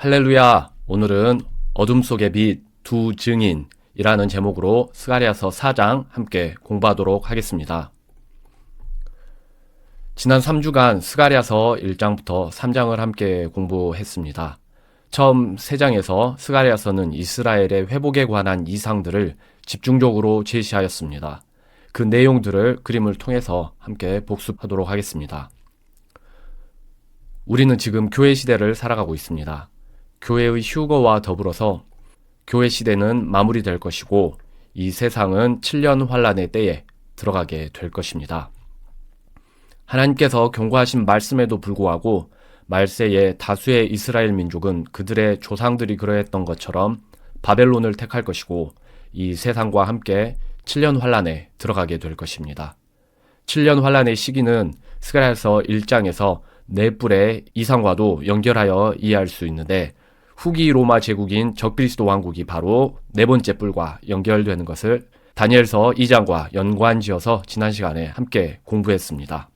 할렐루야! 오늘은 어둠 속의 빛 두 증인이라는 제목으로 스가리아서 4장 함께 공부하도록 하겠습니다. 지난 3주간 스가리아서 1장부터 3장을 함께 공부했습니다. 처음 3장에서 스가리아서는 이스라엘의 회복에 관한 이상들을 집중적으로 제시하였습니다. 그 내용들을 그림을 통해서 함께 복습하도록 하겠습니다. 우리는 지금 교회 시대를 살아가고 있습니다. 교회의 휴거와 더불어서 교회 시대는 마무리될 것이고 이 세상은 7년 환란의 때에 들어가게 될 것입니다. 하나님께서 경고하신 말씀에도 불구하고 말세에 다수의 이스라엘 민족은 그들의 조상들이 그러했던 것처럼 바벨론을 택할 것이고 이 세상과 함께 7년 환란에 들어가게 될 것입니다. 7년 환란의 시기는 스가랴서 1장에서 네 뿔의 이상과도 연결하여 이해할 수 있는데 후기 로마 제국인 적그리스도 왕국이 바로 네 번째 뿔과 연결되는 것을 다니엘서 2장과 연관지어서 지난 시간에 함께 공부했습니다.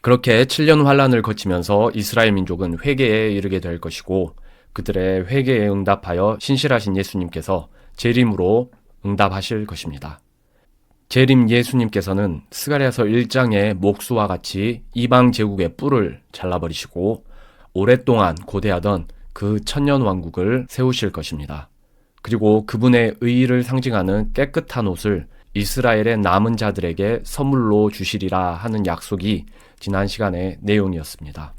그렇게 7년 환란을 거치면서 이스라엘 민족은 회개에 이르게 될 것이고 그들의 회개에 응답하여 신실하신 예수님께서 재림으로 응답하실 것입니다. 재림 예수님께서는 스가랴서 1장의 목수와 같이 이방 제국의 뿔을 잘라버리시고 오랫동안 고대하던 그 천년 왕국을 세우실 것입니다. 그리고 그분의 의의를 상징하는 깨끗한 옷을 이스라엘의 남은 자들에게 선물로 주시리라 하는 약속이 지난 시간의 내용이었습니다.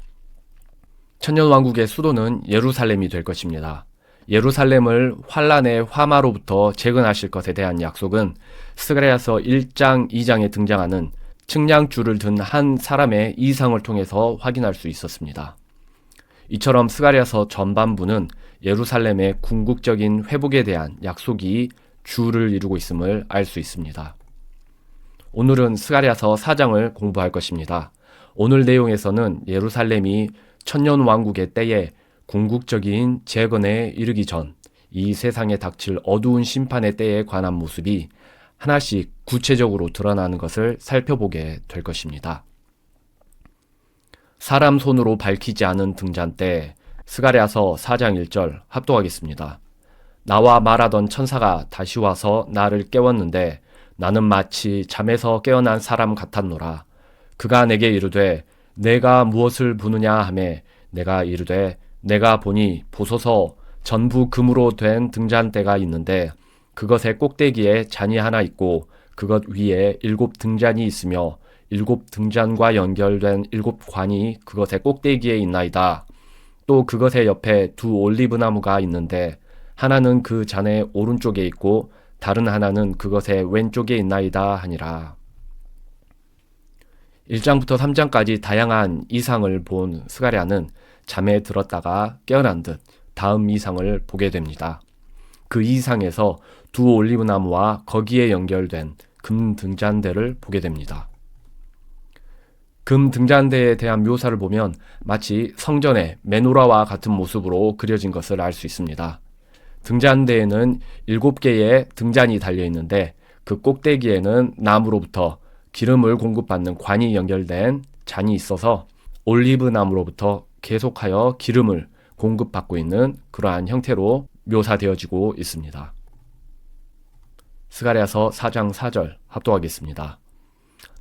천년 왕국의 수도는 예루살렘이 될 것입니다. 예루살렘을 환란의 화마로부터 재건하실 것에 대한 약속은 스가랴서 1장, 2장에 등장하는 측량줄을 든 한 사람의 이상을 통해서 확인할 수 있었습니다. 이처럼 스가랴서 전반부는 예루살렘의 궁극적인 회복에 대한 약속이 주를 이루고 있음을 알 수 있습니다. 오늘은 스가랴서 4장을 공부할 것입니다. 오늘 내용에서는 예루살렘이 천년 왕국의 때에 궁극적인 재건에 이르기 전 이 세상에 닥칠 어두운 심판의 때에 관한 모습이 하나씩 구체적으로 드러나는 것을 살펴보게 될 것입니다. 사람 손으로 밝히지 않은 등잔대 스가랴서 4장 1절 합독하겠습니다. 나와 말하던 천사가 다시 와서 나를 깨웠는데 나는 마치 잠에서 깨어난 사람 같았노라. 그가 내게 이르되 내가 무엇을 부느냐 하매 내가 이르되 내가 보니 보소서 전부 금으로 된 등잔대가 있는데 그것의 꼭대기에 잔이 하나 있고 그것 위에 일곱 등잔이 있으며 일곱 등잔과 연결된 일곱 관이 그것의 꼭대기에 있나이다. 또 그것의 옆에 두 올리브 나무가 있는데 하나는 그 잔의 오른쪽에 있고 다른 하나는 그것의 왼쪽에 있나이다 하니라. 1장부터 3장까지 다양한 이상을 본 스가랴는 잠에 들었다가 깨어난 듯 다음 이상을 보게 됩니다. 그 이상에서 두 올리브 나무와 거기에 연결된 금 등잔대를 보게 됩니다. 금 등잔대에 대한 묘사를 보면 마치 성전의 메노라와 같은 모습으로 그려진 것을 알 수 있습니다. 등잔대에는 일곱 개의 등잔이 달려 있는데 그 꼭대기에는 나무로부터 기름을 공급받는 관이 연결된 잔이 있어서 올리브 나무로부터 계속하여 기름을 공급받고 있는 그러한 형태로 묘사되어지고 있습니다. 스가랴서 4장 4절 합독하겠습니다.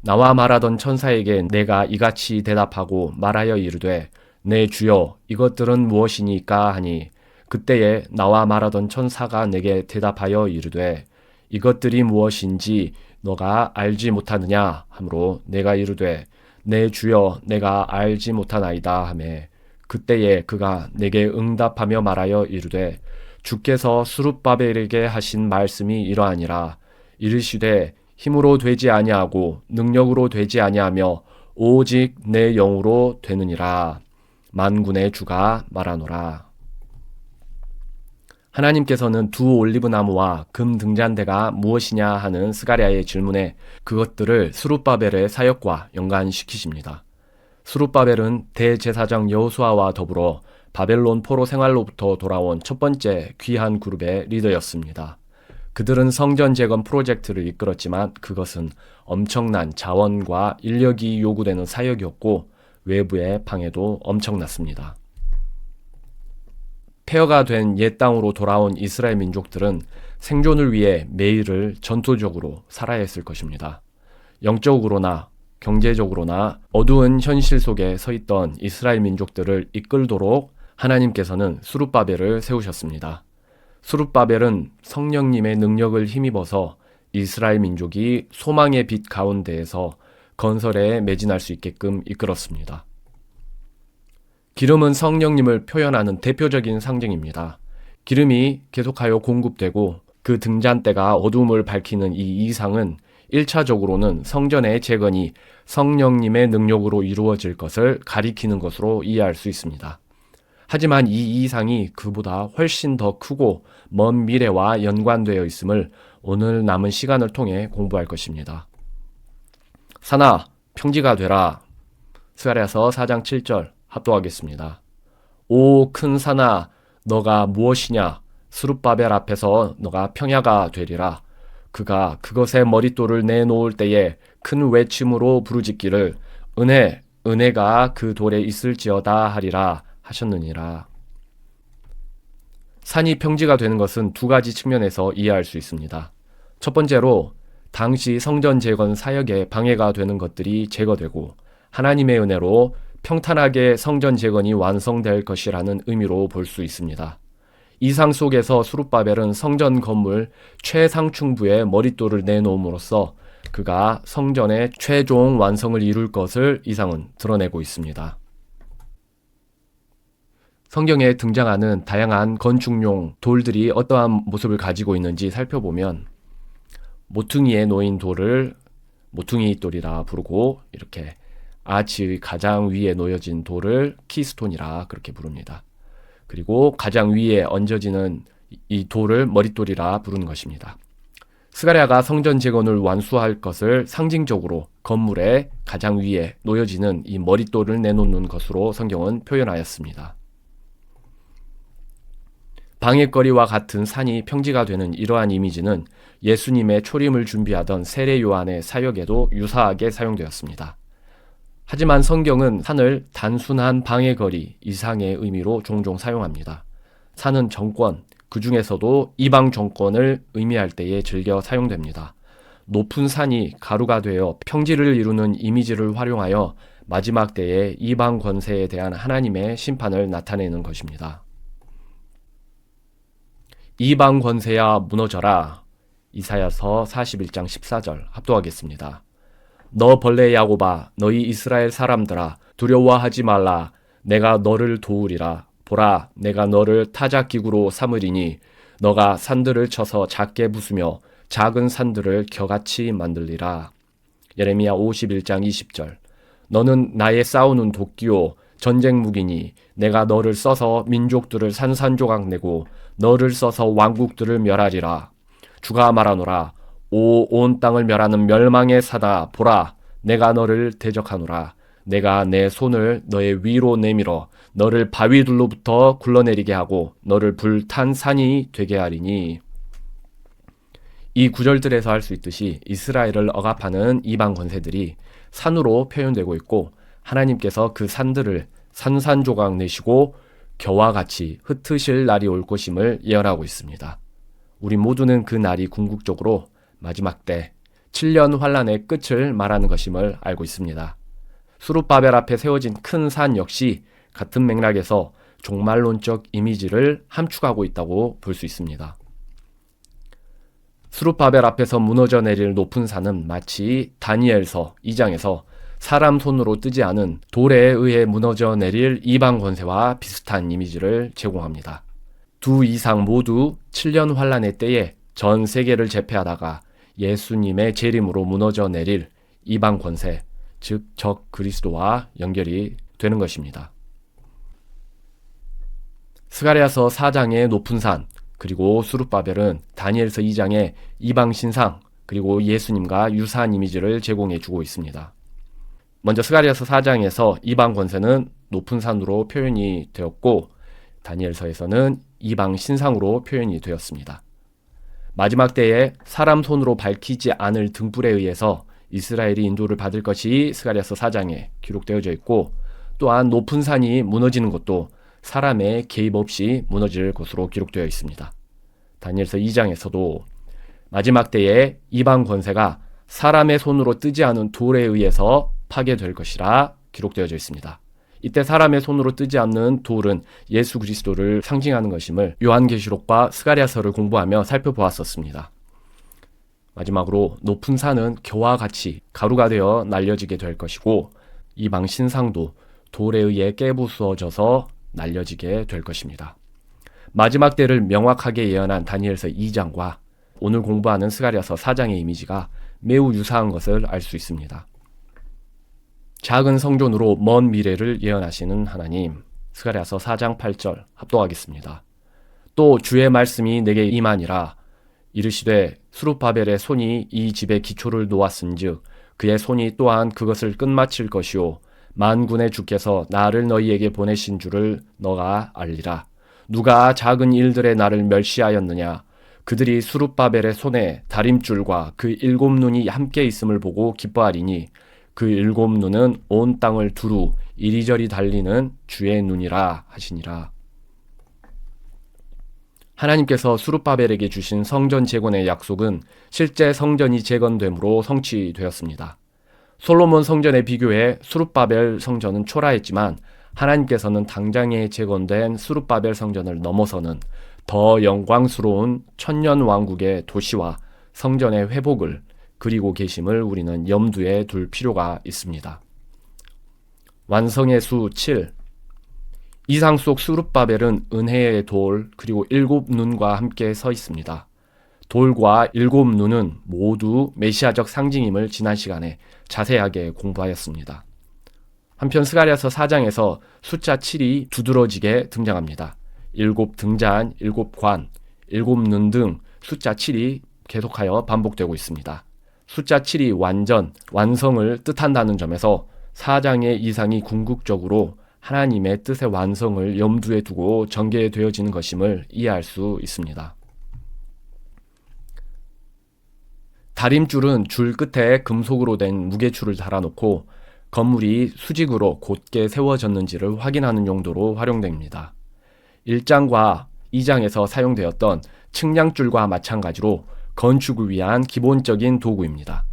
나와 말하던 천사에게 내가 이같이 대답하고 말하여 이르되 내 주여 이것들은 무엇이니까 하니? 그때에 나와 말하던 천사가 내게 대답하여 이르되 이것들이 무엇인지 너가 알지 못하느냐? 하므로 내가 이르되 내 주여 내가 알지 못하나이다 하매 그때에 그가 내게 응답하며 말하여 이르되 주께서 수룹바벨에게 하신 말씀이 이러하니라. 이르시되 힘으로 되지 아니하고 능력으로 되지 아니하며 오직 내 영으로 되느니라. 만군의 주가 말하노라. 하나님께서는 두 올리브 나무와 금 등잔대가 무엇이냐 하는 스가랴의 질문에 그것들을 수룹바벨의 사역과 연관시키십니다. 수룹바벨은 대제사장 여호수아와 더불어 바벨론 포로 생활로부터 돌아온 첫 번째 귀한 그룹의 리더였습니다. 그들은 성전 재건 프로젝트를 이끌었지만 그것은 엄청난 자원과 인력이 요구되는 사역이었고 외부의 방해도 엄청났습니다. 폐허가 된 옛 땅으로 돌아온 이스라엘 민족들은 생존을 위해 매일을 전투적으로 살아야 했을 것입니다. 영적으로나 경제적으로나 어두운 현실 속에 서 있던 이스라엘 민족들을 이끌도록 하나님께서는 수룹바벨을 세우셨습니다. 수룹바벨은 성령님의 능력을 힘입어서 이스라엘 민족이 소망의 빛 가운데에서 건설에 매진할 수 있게끔 이끌었습니다. 기름은 성령님을 표현하는 대표적인 상징입니다. 기름이 계속하여 공급되고 그 등잔대가 어둠을 밝히는 이 이상은 1차적으로는 성전의 재건이 성령님의 능력으로 이루어질 것을 가리키는 것으로 이해할 수 있습니다. 하지만 이 이상이 그보다 훨씬 더 크고 먼 미래와 연관되어 있음을 오늘 남은 시간을 통해 공부할 것입니다. 사나 평지가 되라. 스가랴서 4장 7절 합독하겠습니다. 오 큰 산아 너가 무엇이냐 수룹바벨 앞에서 너가 평야가 되리라. 그가 그것의 머릿돌을 내놓을 때에 큰 외침으로 부르짖기를 은혜 은혜가 그 돌에 있을지어다 하리라 하셨느니라. 산이 평지가 되는 것은 두 가지 측면에서 이해할 수 있습니다. 첫 번째로 당시 성전 재건 사역에 방해가 되는 것들이 제거되고 하나님의 은혜로 평탄하게 성전 재건이 완성될 것이라는 의미로 볼 수 있습니다. 이상 속에서 수룹바벨은 성전 건물 최상층부에 머릿돌을 내놓음으로써 그가 성전의 최종 완성을 이룰 것을 이상은 드러내고 있습니다. 성경에 등장하는 다양한 건축용 돌들이 어떠한 모습을 가지고 있는지 살펴보면 모퉁이에 놓인 돌을 모퉁이 돌이라 부르고 이렇게 아치의 가장 위에 놓여진 돌을 키스톤이라 그렇게 부릅니다. 그리고 가장 위에 얹어지는 이 돌을 머릿돌이라 부르는 것입니다. 스가랴가 성전 재건을 완수할 것을 상징적으로 건물의 가장 위에 놓여지는 이 머릿돌을 내놓는 것으로 성경은 표현하였습니다. 방해거리와 같은 산이 평지가 되는 이러한 이미지는 예수님의 초림을 준비하던 세례 요한의 사역에도 유사하게 사용되었습니다. 하지만 성경은 산을 단순한 방해거리 이상의 의미로 종종 사용합니다. 산은 정권, 그 중에서도 이방 정권을 의미할 때에 즐겨 사용됩니다. 높은 산이 가루가 되어 평지를 이루는 이미지를 활용하여 마지막 때에 이방 권세에 대한 하나님의 심판을 나타내는 것입니다. 이방 권세야 무너져라. 이사야서 41장 14절 합독하겠습니다. 너 벌레 야고바 너희 이스라엘 사람들아 두려워하지 말라 내가 너를 도우리라 보라 내가 너를 타작 기구로 삼으리니 너가 산들을 쳐서 작게 부수며 작은 산들을 겨같이 만들리라 예레미야 51장 20절 너는 나의 싸우는 도끼요 전쟁 무기니 내가 너를 써서 민족들을 산산조각 내고 너를 써서 왕국들을 멸하리라. 주가 말하노라. 오 온 땅을 멸하는 멸망의 사다. 보라 내가 너를 대적하노라. 내가 내 손을 너의 위로 내밀어 너를 바위들로부터 굴러내리게 하고 너를 불탄 산이 되게 하리니. 이 구절들에서 할 수 있듯이 이스라엘을 억압하는 이방 권세들이 산으로 표현되고 있고 하나님께서 그 산들을 산산조각 내시고 겨와 같이 흩으실 날이 올 것임을 예언하고 있습니다. 우리 모두는 그 날이 궁극적으로 마지막 때 7년 환란의 끝을 말하는 것임을 알고 있습니다. 수룹바벨 앞에 세워진 큰 산 역시 같은 맥락에서 종말론적 이미지를 함축하고 있다고 볼 수 있습니다. 수룹바벨 앞에서 무너져 내릴 높은 산은 마치 다니엘서 2장에서 사람 손으로 뜨지 않은 돌에 의해 무너져 내릴 이방 권세와 비슷한 이미지를 제공합니다. 두 이상 모두 7년 환란의 때에 전 세계를 제패하다가 예수님의 재림으로 무너져 내릴 이방 권세, 즉 적 그리스도와 연결이 되는 것입니다. 스가리아서 4장의 높은 산, 그리고 수룹바벨은 다니엘서 2장의 이방 신상, 그리고 예수님과 유사한 이미지를 제공해 주고 있습니다. 먼저 스가리아서 4장에서 이방 권세는 높은 산으로 표현이 되었고 다니엘서에서는 이방 신상으로 표현이 되었습니다. 마지막 때에 사람 손으로 밝히지 않을 등불에 의해서 이스라엘이 인도를 받을 것이 스가리아서 4장에 기록되어져 있고 또한 높은 산이 무너지는 것도 사람의 개입 없이 무너질 것으로 기록되어 있습니다. 다니엘서 2장에서도 마지막 때에 이방 권세가 사람의 손으로 뜨지 않은 돌에 의해서 파괴될 것이라 기록되어져 있습니다. 이때 사람의 손으로 뜨지 않는 돌은 예수 그리스도를 상징하는 것임을 요한계시록과 스가리아서를 공부하며 살펴보았었습니다. 마지막으로 높은 산은 겨와 같이 가루가 되어 날려지게 될 것이고 이방 신상도 돌에 의해 깨부수어져서 날려지게 될 것입니다. 마지막 때를 명확하게 예언한 다니엘서 2장과 오늘 공부하는 스가리아서 4장의 이미지가 매우 유사한 것을 알 수 있습니다. 작은 성전으로 먼 미래를 예언하시는 하나님. 스가랴서 4장 8절 합독하겠습니다. 또 주의 말씀이 내게 임하니라 이르시되 수룹바벨의 손이 이 집의 기초를 놓았은즉 그의 손이 또한 그것을 끝마칠 것이요 만군의 주께서 나를 너희에게 보내신 줄을 너가 알리라 누가 작은 일들의 나를 멸시하였느냐 그들이 수룹바벨의 손에 다림줄과 그 일곱 눈이 함께 있음을 보고 기뻐하리니 그 일곱 눈은 온 땅을 두루 이리저리 달리는 주의 눈이라 하시니라. 하나님께서 수룹바벨에게 주신 성전 재건의 약속은 실제 성전이 재건됨으로 성취되었습니다. 솔로몬 성전에 비교해 수룹바벨 성전은 초라했지만 하나님께서는 당장에 재건된 수룹바벨 성전을 넘어서는 더 영광스러운 천년 왕국의 도시와 성전의 회복을 그리고 계심을 우리는 염두에 둘 필요가 있습니다. 완성의 수 7. 이상 속 수룹바벨은 은혜의 돌 그리고 일곱 눈과 함께 서 있습니다. 돌과 일곱 눈은 모두 메시아적 상징임을 지난 시간에 자세하게 공부하였습니다. 한편 스가리아서 4장에서 숫자 7이 두드러지게 등장합니다. 일곱 등잔, 일곱 관, 일곱 눈 등 숫자 7이 계속하여 반복되고 있습니다. 숫자 7이 완전, 완성을 뜻한다는 점에서 사장의 이상이 궁극적으로 하나님의 뜻의 완성을 염두에 두고 전개되어지는 것임을 이해할 수 있습니다. 다림줄은 줄 끝에 금속으로 된 무게줄을 달아놓고 건물이 수직으로 곧게 세워졌는지를 확인하는 용도로 활용됩니다. 1장과 2장에서 사용되었던 측량줄과 마찬가지로 건축을 위한 기본적인 도구입니다.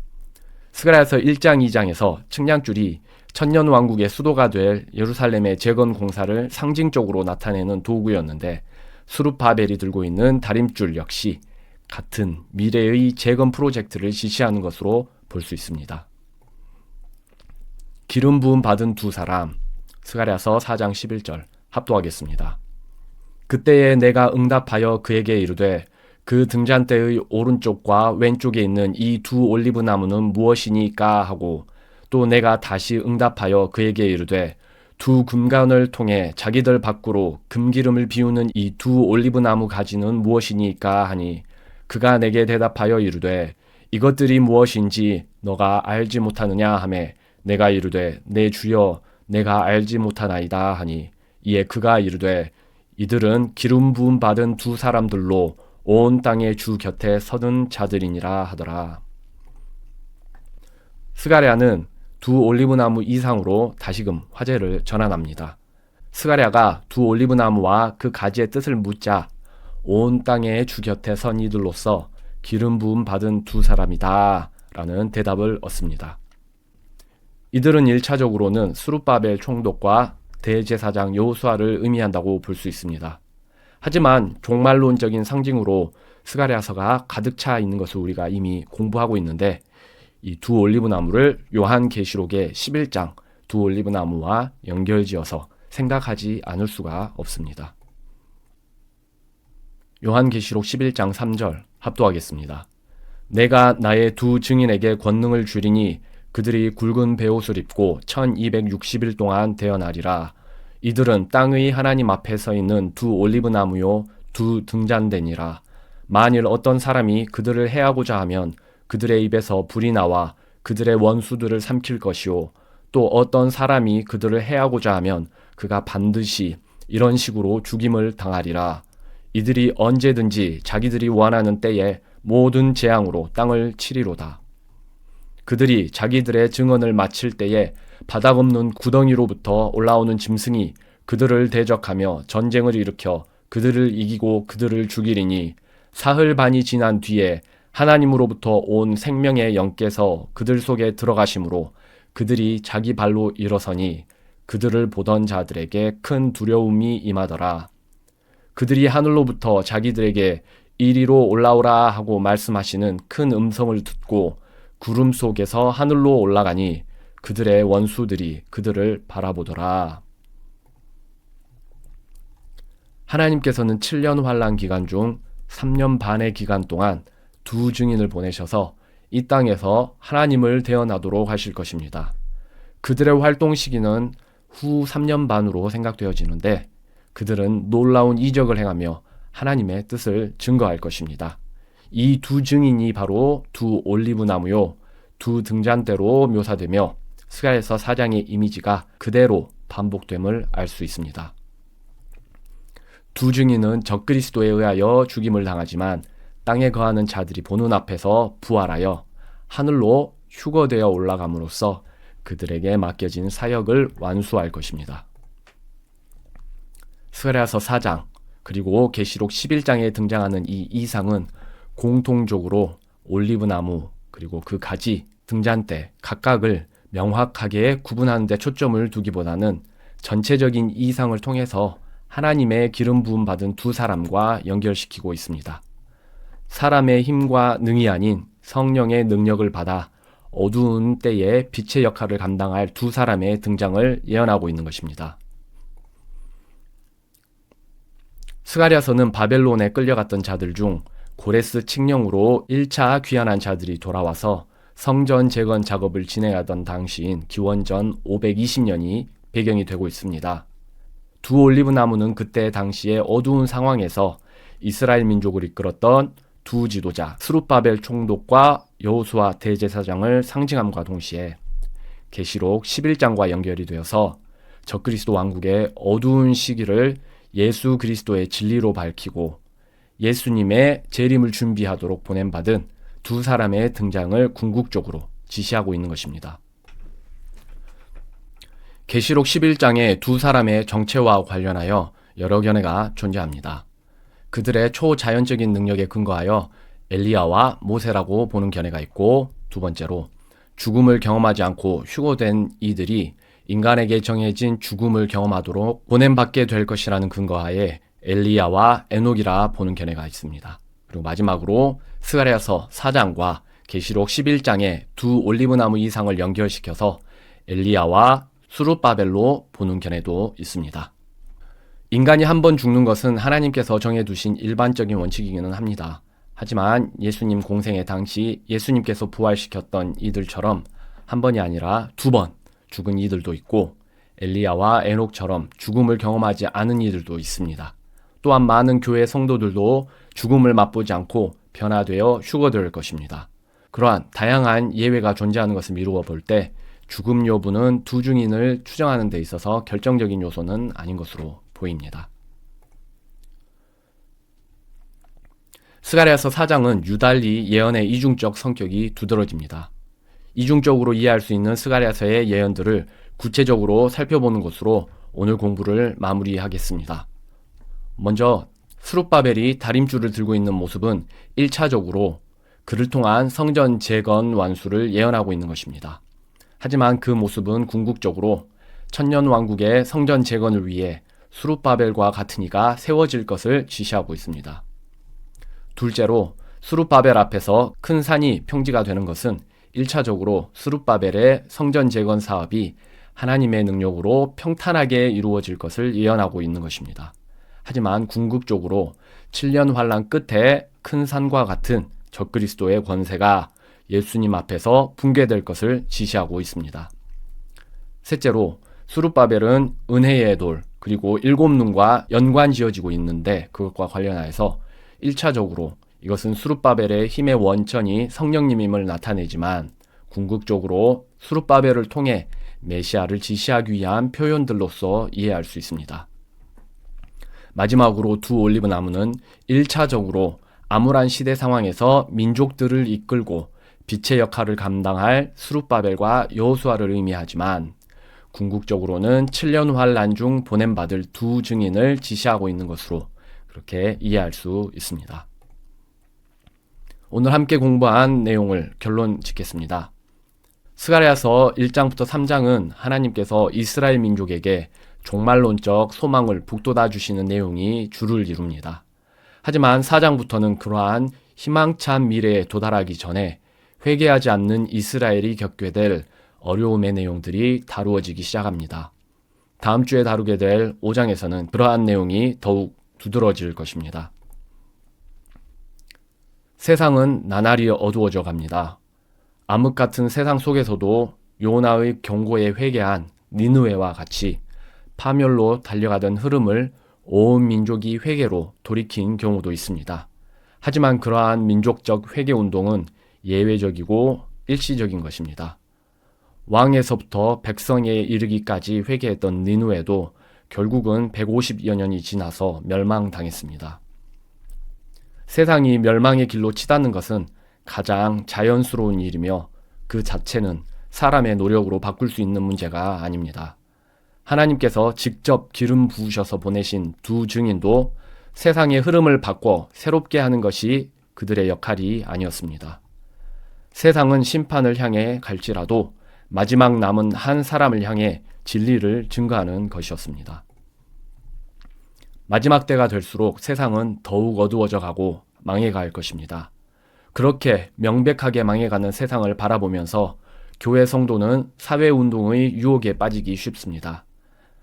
스가랴서 1장 2장에서 측량줄이 천년 왕국의 수도가 될 예루살렘의 재건 공사를 상징적으로 나타내는 도구였는데 수르바벨이 들고 있는 다림줄 역시 같은 미래의 재건 프로젝트를 지시하는 것으로 볼 수 있습니다. 기름 부음 받은 두 사람 스가랴서 4장 11절 합도하겠습니다. 그때에 내가 응답하여 그에게 이르되 그 등잔대의 오른쪽과 왼쪽에 있는 이 두 올리브 나무는 무엇이니까 하고 또 내가 다시 응답하여 그에게 이르되 두 금관을 통해 자기들 밖으로 금기름을 비우는 이 두 올리브 나무 가지는 무엇이니까 하니 그가 내게 대답하여 이르되 이것들이 무엇인지 너가 알지 못하느냐 하매 내가 이르되 내 주여 내가 알지 못하나이다 하니 이에 그가 이르되 이들은 기름 부음 받은 두 사람들로 온 땅의 주 곁에 서는 자들이니라 하더라. 스가랴는 두 올리브 나무 이상으로 다시금 화제를 전환합니다. 스가랴가 두 올리브 나무와 그 가지의 뜻을 묻자 온 땅의 주 곁에 선 이들로서 기름 부음 받은 두 사람이다 라는 대답을 얻습니다. 이들은 1차적으로는 수룹바벨 총독과 대제사장 여호수아를 의미한다고 볼 수 있습니다. 하지만 종말론적인 상징으로 스가랴서가 가득 차 있는 것을 우리가 이미 공부하고 있는데 이 두 올리브 나무를 요한 계시록의 11장 두 올리브 나무와 연결지어서 생각하지 않을 수가 없습니다. 요한 계시록 11장 3절 합도하겠습니다. 내가 나의 두 증인에게 권능을 주리니 그들이 굵은 베옷을 입고 1260일 동안 대어나리라 이들은 땅의 하나님 앞에 서 있는 두 올리브 나무요 두 등잔대니라. 만일 어떤 사람이 그들을 해하고자 하면 그들의 입에서 불이 나와 그들의 원수들을 삼킬 것이요. 또 어떤 사람이 그들을 해하고자 하면 그가 반드시 이런 식으로 죽임을 당하리라. 이들이 언제든지 자기들이 원하는 때에 모든 재앙으로 땅을 치리로다. 그들이 자기들의 증언을 마칠 때에 바닥 없는 구덩이로부터 올라오는 짐승이 그들을 대적하며 전쟁을 일으켜 그들을 이기고 그들을 죽이리니 사흘 반이 지난 뒤에 하나님으로부터 온 생명의 영께서 그들 속에 들어가심으로 그들이 자기 발로 일어서니 그들을 보던 자들에게 큰 두려움이 임하더라. 그들이 하늘로부터 자기들에게 이리로 올라오라 하고 말씀하시는 큰 음성을 듣고 구름 속에서 하늘로 올라가니 그들의 원수들이 그들을 바라보더라. 하나님께서는 7년 환란 기간 중 3년 반의 기간 동안 두 증인을 보내셔서 이 땅에서 하나님을 대언하도록 하실 것입니다. 그들의 활동 시기는 후 3년 반으로 생각되어지는데 그들은 놀라운 이적을 행하며 하나님의 뜻을 증거할 것입니다. 이 두 증인이 바로 두 올리브 나무요, 두 등잔대로 묘사되며 스가에서 사장의 이미지가 그대로 반복됨을 알 수 있습니다. 두 증인은 적그리스도에 의하여 죽임을 당하지만 땅에 거하는 자들이 보는 앞에서 부활하여 하늘로 휴거되어 올라감으로써 그들에게 맡겨진 사역을 완수할 것입니다. 스가랴서 4장 그리고 계시록 11장에 등장하는 이 이상은 공통적으로 올리브 나무 그리고 그 가지 등잔대 각각을 명확하게 구분하는 데 초점을 두기보다는 전체적인 이상을 통해서 하나님의 기름 부음 받은 두 사람과 연결시키고 있습니다. 사람의 힘과 능이 아닌 성령의 능력을 받아 어두운 때에 빛의 역할을 감당할 두 사람의 등장을 예언하고 있는 것입니다. 스가랴서는 바벨론에 끌려갔던 자들 중 고레스 칙령으로 1차 귀환한 자들이 돌아와서 성전 재건 작업을 진행하던 당시인 기원전 520년이 배경이 되고 있습니다. 두 올리브 나무는 그때 당시의 어두운 상황에서 이스라엘 민족을 이끌었던 두 지도자 스룹바벨 총독과 여호수아 대제사장을 상징함과 동시에 계시록 11장과 연결이 되어서 적그리스도 왕국의 어두운 시기를 예수 그리스도의 진리로 밝히고 예수님의 재림을 준비하도록 보냄받은 두 사람의 등장을 궁극적으로 지시하고 있는 것입니다. 계시록 11장에 두 사람의 정체와 관련하여 여러 견해가 존재합니다. 그들의 초자연적인 능력에 근거하여 엘리야와 모세라고 보는 견해가 있고 두 번째로 죽음을 경험하지 않고 휴고된 이들이 인간에게 정해진 죽음을 경험하도록 보냄받게 될 것이라는 근거하에 엘리야와 에녹이라 보는 견해가 있습니다. 그리고 마지막으로 스가랴서 4장과 계시록 11장의 두 올리브나무 이상을 연결시켜서 엘리야와 수르바벨로 보는 견해도 있습니다. 인간이 한 번 죽는 것은 하나님께서 정해두신 일반적인 원칙이기는 합니다. 하지만 예수님 공생의 당시 예수님께서 부활시켰던 이들처럼 한 번이 아니라 두 번 죽은 이들도 있고 엘리야와 에녹처럼 죽음을 경험하지 않은 이들도 있습니다. 또한 많은 교회 성도들도 죽음을 맛보지 않고 변화되어 휴거될 것입니다. 그러한 다양한 예외가 존재하는 것을 미루어 볼 때 죽음 여부는 두 증인을 추정하는 데 있어서 결정적인 요소는 아닌 것으로 보입니다. 스가랴서 4장은 유달리 예언의 이중적 성격이 두드러집니다. 이중적으로 이해할 수 있는 스가랴서의 예언들을 구체적으로 살펴보는 것으로 오늘 공부를 마무리하겠습니다. 먼저 스룹바벨이 다림줄을 들고 있는 모습은 1차적으로 그를 통한 성전 재건 완수를 예언하고 있는 것입니다. 하지만 그 모습은 궁극적으로 천년 왕국의 성전 재건을 위해 수룹바벨과 같은 이가 세워질 것을 지시하고 있습니다. 둘째로 수룹바벨 앞에서 큰 산이 평지가 되는 것은 1차적으로 수룹바벨의 성전 재건 사업이 하나님의 능력으로 평탄하게 이루어질 것을 예언하고 있는 것입니다. 하지만 궁극적으로 7년 환란 끝에 큰 산과 같은 적그리스도의 권세가 예수님 앞에서 붕괴될 것을 지시하고 있습니다. 셋째로 수룹바벨은 은혜의 돌 그리고 일곱 눈과 연관 지어지고 있는데 그것과 관련하여서 1차적으로 이것은 수룹바벨의 힘의 원천이 성령님임을 나타내지만 궁극적으로 수룹바벨을 통해 메시아를 지시하기 위한 표현들로서 이해할 수 있습니다. 마지막으로 두 올리브 나무는 1차적으로 암울한 시대 상황에서 민족들을 이끌고 빛의 역할을 감당할 수룹바벨과 여호수아를 의미하지만 궁극적으로는 7년 환란 중 보냄받을 두 증인을 지시하고 있는 것으로 그렇게 이해할 수 있습니다. 오늘 함께 공부한 내용을 결론 짓겠습니다. 스가랴서 1장부터 3장은 하나님께서 이스라엘 민족에게 종말론적 소망을 북돋아 주시는 내용이 주를 이룹니다. 하지만 4장부터는 그러한 희망찬 미래에 도달하기 전에 회개하지 않는 이스라엘이 겪게 될 어려움의 내용들이 다루어지기 시작합니다. 다음 주에 다루게 될 5장에서는 그러한 내용이 더욱 두드러질 것입니다. 세상은 나날이 어두워져 갑니다. 암흑 같은 세상 속에서도 요나의 경고에 회개한 니느웨와 같이 파멸로 달려가던 흐름을 온 민족이 회개로 돌이킨 경우도 있습니다. 하지만 그러한 민족적 회개 운동은 예외적이고 일시적인 것입니다. 왕에서부터 백성에 이르기까지 회개했던 니누에도 결국은 150여 년이 지나서 멸망당했습니다. 세상이 멸망의 길로 치닫는 것은 가장 자연스러운 일이며 그 자체는 사람의 노력으로 바꿀 수 있는 문제가 아닙니다. 하나님께서 직접 기름 부으셔서 보내신 두 증인도 세상의 흐름을 바꿔 새롭게 하는 것이 그들의 역할이 아니었습니다. 세상은 심판을 향해 갈지라도 마지막 남은 한 사람을 향해 진리를 증거하는 것이었습니다. 마지막 때가 될수록 세상은 더욱 어두워져 가고 망해갈 것입니다. 그렇게 명백하게 망해가는 세상을 바라보면서 교회 성도는 사회운동의 유혹에 빠지기 쉽습니다.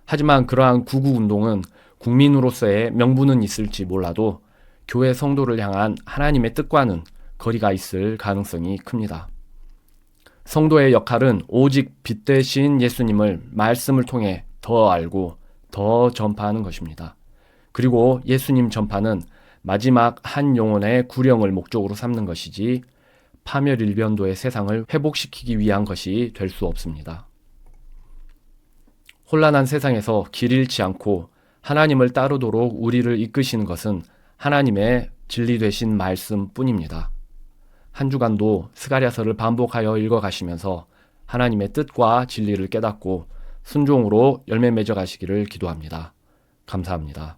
하지만 그러한 구구 운동은 국민으로서의 명분은 있을지 몰라도 교회 성도를 향한 하나님의 뜻과는 거리가 있을 가능성이 큽니다. 성도의 역할은 오직 빛 대신 예수님을 말씀을 통해 더 알고 더 전파하는 것입니다. 그리고 예수님 전파는 마지막 한 영혼의 구령을 목적으로 삼는 것이지 파멸 일변도의 세상을 회복시키기 위한 것이 될 수 없습니다. 혼란한 세상에서 길 잃지 않고 하나님을 따르도록 우리를 이끄시는 것은 하나님의 진리 되신 말씀 뿐입니다. 한 주간도 스가랴서를 반복하여 읽어가시면서 하나님의 뜻과 진리를 깨닫고 순종으로 열매 맺어 가시기를 기도합니다. 감사합니다.